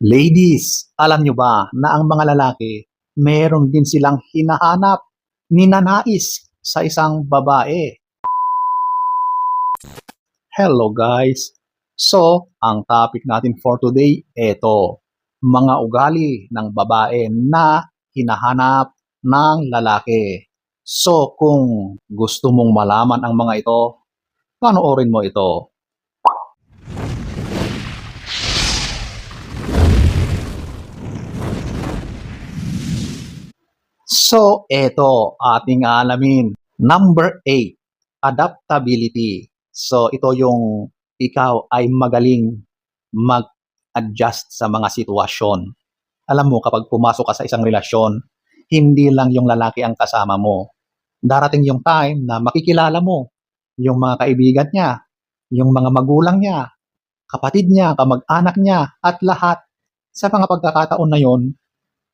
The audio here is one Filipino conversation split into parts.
Ladies, alam nyo ba na ang mga lalaki, meron din silang hinahanap, ninanais sa isang babae? Hello guys! So, ang topic natin for today, eto, mga ugali ng babae na hinahanap ng lalaki. So, kung gusto mong malaman ang mga ito, panoorin mo ito. So, eto ating alamin. Number 8, adaptability. So, ito yung ikaw ay magaling mag-adjust sa mga sitwasyon. Alam mo, kapag pumasok ka sa isang relasyon, hindi lang yung lalaki ang kasama mo. Darating yung time na makikilala mo yung mga kaibigan niya, yung mga magulang niya, kapatid niya, kamag-anak niya, at lahat. Sa mga pagkakataon na yon,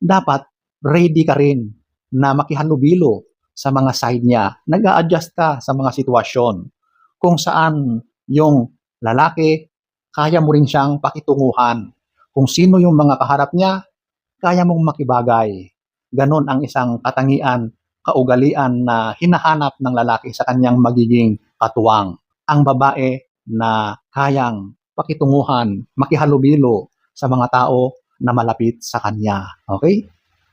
dapat ready ka rin na makihalubilo sa mga side niya. nag adjust ka sa mga sitwasyon kung saan yung lalaki, kaya mo rin siyang pakitunguhan. Kung sino yung mga kaharap niya, kaya mong makibagay. Ganon ang isang katangian, kaugalian na hinahanap ng lalaki sa kanyang magiging katuwang. Ang babae na kayang pakitunguhan, makihalubilo sa mga tao na malapit sa kanya. Okay?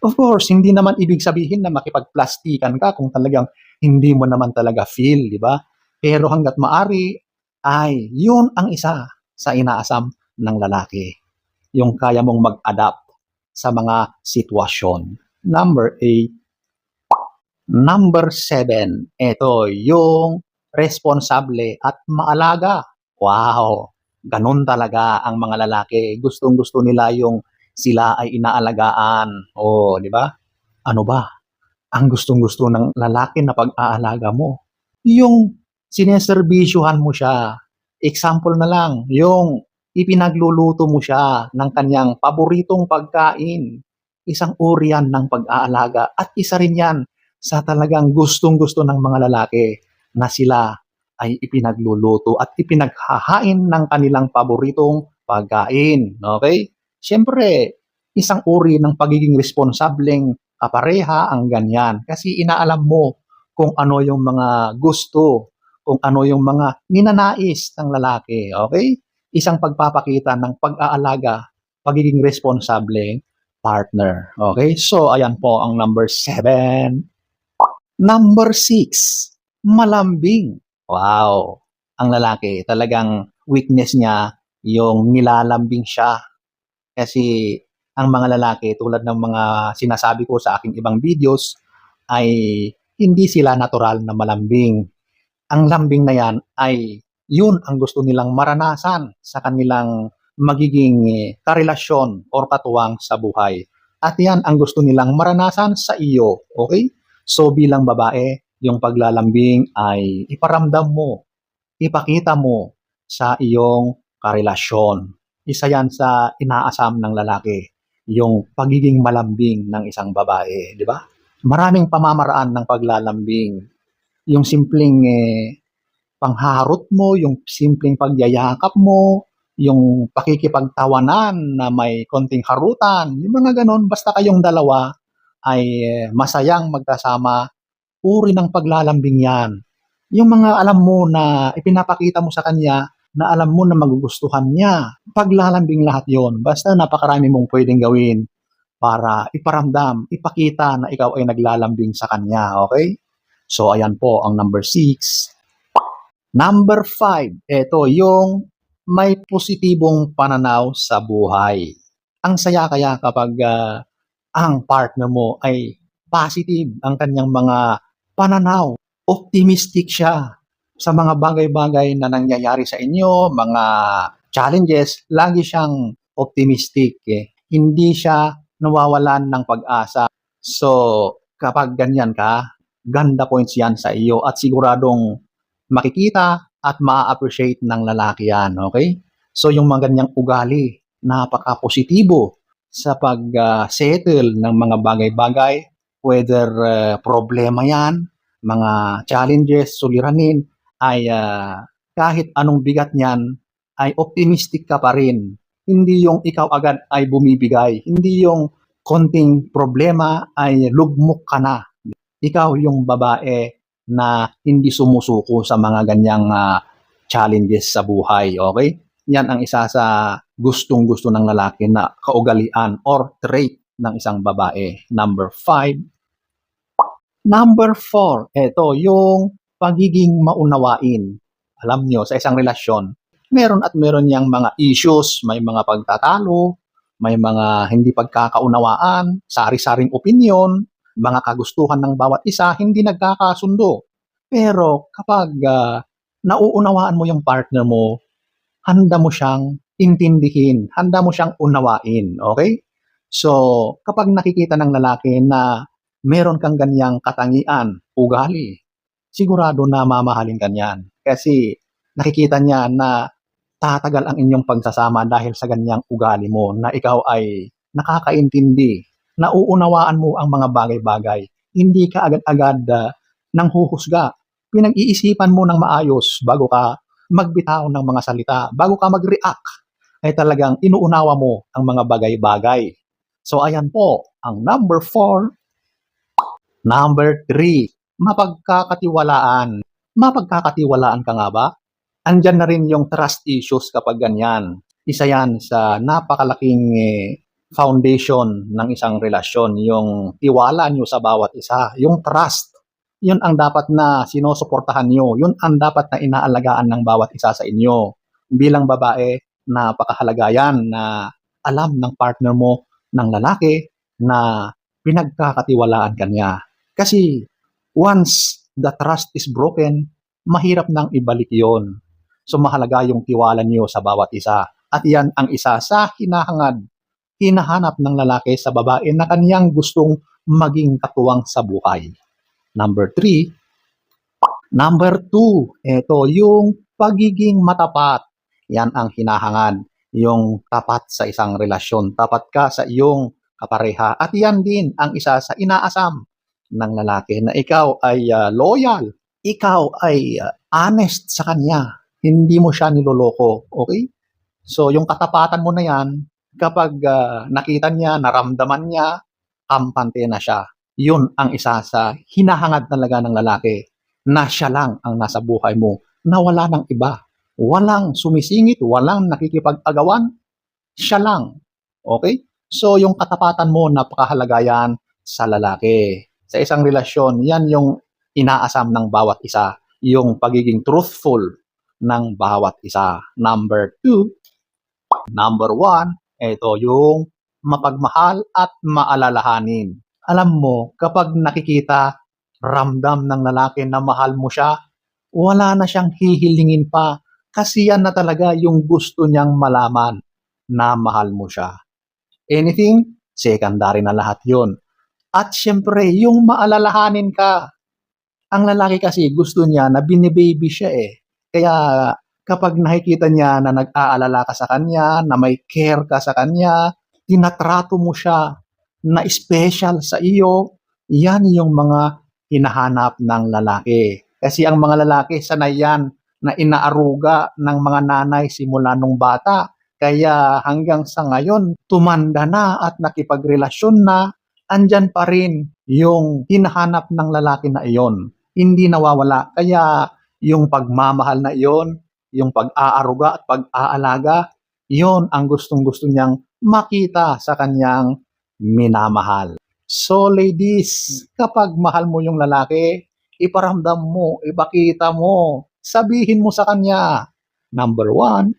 Of course, hindi naman ibig sabihin na makipagplastikan ka kung talagang hindi mo naman talaga feel, di ba? Pero hanggat maari, ay yun ang isa sa inaasam ng lalaki. Yung kaya mong mag-adapt sa mga sitwasyon. Number 8. Number 7. Ito, yung responsable at maalaga. Wow! Ganun talaga ang mga lalaki. Gustong-gusto nila yung sila ay inaalagaan. O, di ba? Ano ba? Ang gustong-gusto ng lalaki na pag-aalaga mo. Yung sineserbisyuhan mo siya. Example na lang, yung ipinagluluto mo siya ng kanyang paboritong pagkain. Isang uri yan ng pag-aalaga. At isa rin yan sa talagang gustong-gusto ng mga lalaki na sila ay ipinagluluto at ipinaghahain ng kanilang paboritong pagkain. Okay? Siyempre, isang uri ng pagiging responsableng kapareha ang ganyan. Kasi inaalam mo kung ano yung mga gusto, kung ano yung mga ninanais ng lalaki. Okay? Isang pagpapakita ng pag-aalaga, pagiging responsableng partner. Okay? So, ayan po ang number seven. Number six, malambing. Wow! Ang lalaki, talagang weakness niya, yung nilalambing siya kasi ang mga lalaki tulad ng mga sinasabi ko sa aking ibang videos ay hindi sila natural na malambing. Ang lambing na yan ay yun ang gusto nilang maranasan sa kanilang magiging eh, karelasyon or katuwang sa buhay. At yan ang gusto nilang maranasan sa iyo. Okay? So bilang babae, yung paglalambing ay iparamdam mo, ipakita mo sa iyong karelasyon isa yan sa inaasam ng lalaki, yung pagiging malambing ng isang babae, di ba? Maraming pamamaraan ng paglalambing. Yung simpleng eh, pangharot mo, yung simpleng pagyayakap mo, yung pakikipagtawanan na may konting harutan, yung mga ganon, basta kayong dalawa ay eh, masayang magkasama, uri ng paglalambing yan. Yung mga alam mo na ipinapakita mo sa kanya na alam mo na magugustuhan niya. Paglalambing lahat yon basta napakarami mong pwedeng gawin para iparamdam, ipakita na ikaw ay naglalambing sa kanya, okay? So, ayan po ang number 6. Number 5, ito yung may positibong pananaw sa buhay. Ang saya kaya kapag uh, ang partner mo ay positive ang kanyang mga pananaw, optimistic siya, sa mga bagay-bagay na nangyayari sa inyo, mga challenges, lagi siyang optimistic. Eh. Hindi siya nawawalan ng pag-asa. So, kapag ganyan ka, ganda points yan sa iyo at siguradong makikita at ma-appreciate ng lalaki yan. Okay? So, yung mga ganyang ugali, napaka-positibo sa pag-settle ng mga bagay-bagay, whether uh, problema yan, mga challenges, suliranin, ay uh, kahit anong bigat niyan, ay optimistic ka pa rin Hindi yung ikaw agad ay bumibigay. Hindi yung konting problema ay lugmok ka na. Ikaw yung babae na hindi sumusuko sa mga ganyang ah, challenges sa buhay. Okay? Yan ang isa sa gustong-gusto ng lalaki na kaugalian or trait ng isang babae. Number five. Number four, ito yung pagiging maunawain. Alam nyo, sa isang relasyon, meron at meron niyang mga issues, may mga pagtatalo, may mga hindi pagkakaunawaan, sari-saring opinion, mga kagustuhan ng bawat isa, hindi nagkakasundo. Pero kapag ah, nauunawaan mo yung partner mo, handa mo siyang intindihin, handa mo siyang unawain, okay? So, kapag nakikita ng lalaki na meron kang ganyang katangian, ugali, sigurado na mamahalin ka niyan. Kasi nakikita niya na tatagal ang inyong pagsasama dahil sa ganyang ugali mo na ikaw ay nakakaintindi, nauunawaan mo ang mga bagay-bagay. Hindi ka agad-agad uh, nang huhusga. Pinag-iisipan mo ng maayos bago ka magbitaw ng mga salita, bago ka mag-react, ay talagang inuunawa mo ang mga bagay-bagay. So ayan po, ang number four. Number three, mapagkakatiwalaan. Mapagkakatiwalaan ka nga ba? Andyan na rin yung trust issues kapag ganyan. Isa yan sa napakalaking eh, foundation ng isang relasyon, yung tiwala nyo sa bawat isa, yung trust. Yun ang dapat na sinusuportahan nyo. Yun ang dapat na inaalagaan ng bawat isa sa inyo. Bilang babae, napakahalaga yan na alam ng partner mo ng lalaki na pinagkakatiwalaan ka niya. Kasi once the trust is broken, mahirap nang ibalik yon. So mahalaga yung tiwala niyo sa bawat isa. At yan ang isa sa hinahangad, hinahanap ng lalaki sa babae na kaniyang gustong maging katuwang sa buhay. Number three. Number two, ito yung pagiging matapat. Yan ang hinahangad, yung tapat sa isang relasyon. Tapat ka sa iyong kapareha. At yan din ang isa sa inaasam ng lalaki na ikaw ay ah, loyal, ikaw ay ah, honest sa kanya, hindi mo siya niloloko, okay? So yung katapatan mo na yan, kapag ah, nakita niya, naramdaman niya, kampante na siya. Yun ang isa sa hinahangad talaga ng lalaki na siya lang ang nasa buhay mo, na wala ng iba. Walang sumisingit, walang nakikipag-agawan, siya lang. Okay? So yung katapatan mo, napakahalaga yan sa lalaki. Sa isang relasyon, yan yung inaasam ng bawat isa. Yung pagiging truthful ng bawat isa. Number two, number one, ito yung mapagmahal at maalalahanin. Alam mo, kapag nakikita, ramdam ng lalaki na mahal mo siya, wala na siyang hihilingin pa kasi yan na talaga yung gusto niyang malaman na mahal mo siya. Anything, secondary na lahat yun. At syempre, yung maalalahanin ka. Ang lalaki kasi gusto niya na binibaby siya eh. Kaya kapag nakikita niya na nag-aalala ka sa kanya, na may care ka sa kanya, tinatrato mo siya na special sa iyo, yan yung mga hinahanap ng lalaki. Kasi ang mga lalaki, sanay yan na inaaruga ng mga nanay simula nung bata. Kaya hanggang sa ngayon, tumanda na at nakipagrelasyon na, andyan pa rin yung hinahanap ng lalaki na iyon. Hindi nawawala. Kaya yung pagmamahal na iyon, yung pag-aaruga at pag-aalaga, yon ang gustong-gusto niyang makita sa kanyang minamahal. So ladies, kapag mahal mo yung lalaki, iparamdam mo, ipakita mo, sabihin mo sa kanya, number one,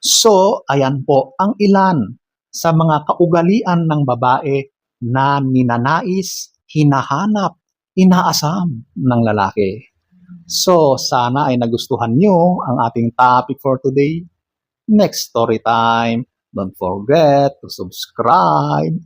So, ayan po ang ilan sa mga kaugalian ng babae na ninanais, hinahanap, inaasam ng lalaki. So, sana ay nagustuhan nyo ang ating topic for today. Next story time. Don't forget to subscribe